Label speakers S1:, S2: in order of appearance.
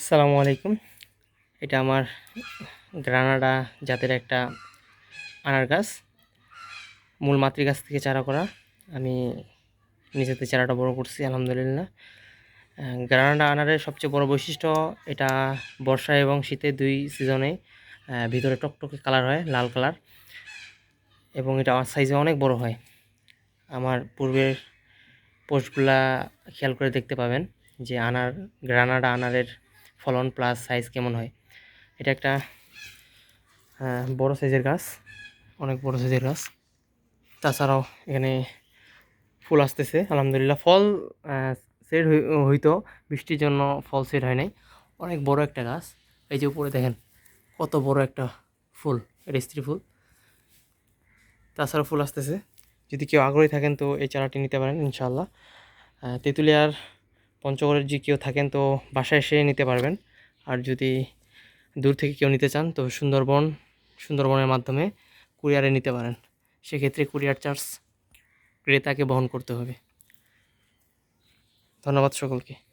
S1: আসসালামু আলাইকুম। এটা আমার গ্রানাডা জাতের একটা আনার গাছ। মূল মাতৃ গাছ থেকে চারা করা। আমি নিজেতে চারাটা বড় করছি, আলহামদুলিল্লাহ। গ্রানাডা আনারের সবচেয়ে বড় বৈশিষ্ট্য এটা বর্ষা এবং শীতে দুই সিজনে ভিতরে টকটকে কালার হয়, লাল কালার। এবং এটা আমার সাইজে অনেক বড় হয়। আমার পূর্বের পোস্টগুলা খেয়াল করে দেখতে পাবেন যে আনার, গ্রানাডা আনারের ফলন প্লাস সাইজ কেমন হয়? এটা একটা বড় সাইজের গাছ, অনেক বড় সাইজের গাছ। তাছাড়াও এখানে ফুল আসতেছে, আলহামদুলিল্লাহ। ফল সেট হইতো, বৃষ্টির জন্য ফল সেট হয় নাই। অনেক বড় একটা গাছ। এই যে উপরে দেখেন, কত বড় একটা ফুল, এটা স্ত্রী ফুল। তাছাড়া ফুল আসতেছে। যদি কেউ আগ্রহী থাকেন তো এই চারাটি নিতে পারেন ইনশাল্লাহ তেঁতুলিয়ার পঞ্চগড়ের যে কেউ থাকেন তো বাসায় এসে নিতে পারবেন। আর যদি দূর থেকে কেউ নিতে চান, তো সুন্দরবন, সুন্দরবনের মাধ্যমে কুরিয়ারে নিতে পারেন। সেক্ষেত্রে কুরিয়ার চার্জ ক্রেতাকে বহন করতে হবে। ধন্যবাদ সকলকে।